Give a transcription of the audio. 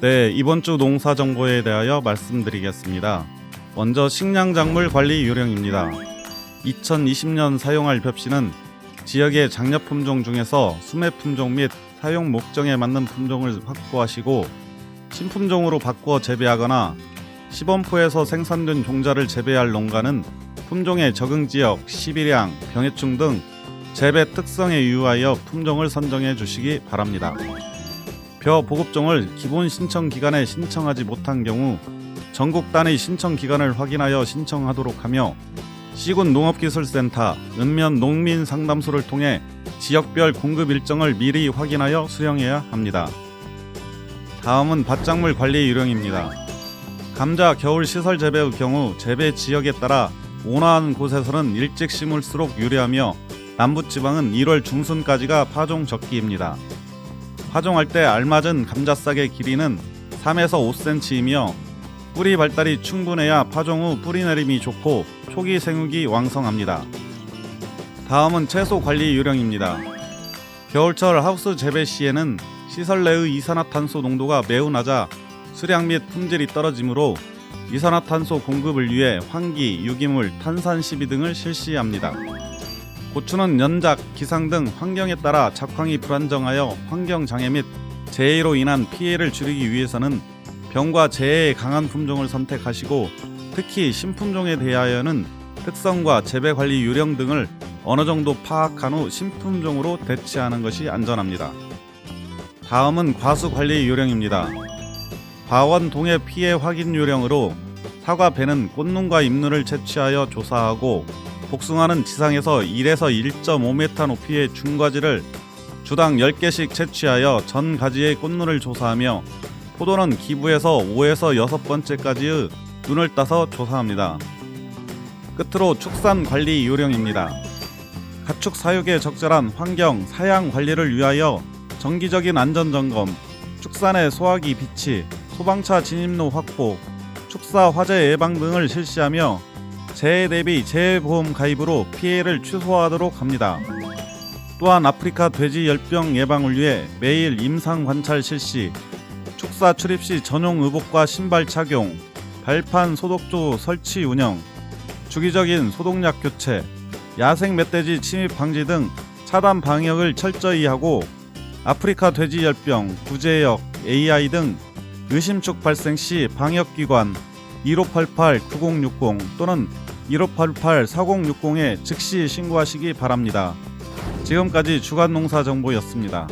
네, 이번 주 농사 정보에 대하여 말씀드리겠습니다. 먼저 식량작물 관리 요령입니다. 2020년 사용할 벽시는 지역의 장려 품종 중에서 수매 품종 및 사용 목적에 맞는 품종을 확보하시고 신품종으로 바꾸어 재배하거나 시범포에서 생산된 종자를 재배할 농가는 품종의 적응 지역, 시비량, 병해충 등 재배 특성에 유의하여 품종을 선정해 주시기 바랍니다. 벼 보급종을 기본 신청 기간에 신청하지 못한 경우 전국 단위 신청 기간을 확인하여 신청하도록 하며 시군 농업기술센터, 읍면 농민 상담소를 통해 지역별 공급 일정을 미리 확인하여 수령해야 합니다. 다음은 밭작물 관리 요령입니다. 감자 겨울 시설 재배의 경우 재배 지역에 따라 온화한 곳에서는 일찍 심을수록 유리하며 남부지방은 1월 중순까지가 파종 적기입니다. 파종할 때 알맞은 감자싹의 길이는 3에서 5cm이며 뿌리 발달이 충분해야 파종 후 뿌리 내림이 좋고 초기 생육이 왕성합니다. 다음은 채소 관리 요령입니다. 겨울철 하우스 재배 시에는 시설 내의 이산화탄소 농도가 매우 낮아 수량 및 품질이 떨어지므로 이산화탄소 공급을 위해 환기, 유기물, 탄산 시비 등을 실시합니다. 고추는 연작, 기상 등 환경에 따라 작황이 불안정하여 환경 장애 및 재해로 인한 피해를 줄이기 위해서는 병과 재해에 강한 품종을 선택하시고 특히 신품종에 대하여는 특성과 재배 관리 요령 등을 어느 정도 파악한 후 신품종으로 대체하는 것이 안전합니다. 다음은 과수 관리 요령입니다. 과원 동해 피해 확인 요령으로 사과 배는 꽃눈과 잎눈을 채취하여 조사하고 복숭아는 지상에서 1에서 1.5m 높이의 중과지를 주당 10개씩 채취하여 전 가지의 꽃눈을 조사하며 포도는 기부에서 5에서 6번째까지의 눈을 따서 조사합니다. 끝으로 축산 관리 요령입니다. 가축 사육에 적절한 환경, 사양 관리를 위하여 정기적인 안전 점검, 축산의 소화기 비치, 소방차 진입로 확보, 축사 화재 예방 등을 실시하며 재해 대비 재해보험 가입으로 피해를 최소화하도록 합니다. 또한 아프리카 돼지 열병 예방을 위해 매일 임상 관찰 실시, 축사 출입 시 전용 의복과 신발 착용, 발판 소독조 설치 운영, 주기적인 소독약 교체, 야생 멧돼지 침입 방지 등 차단 방역을 철저히 하고 아프리카 돼지 열병, 구제역, AI 등 의심축 발생 시 방역기관 1588-9060 또는 1588-4060에 즉시 신고하시기 바랍니다. 지금까지 주간 농사 정보였습니다.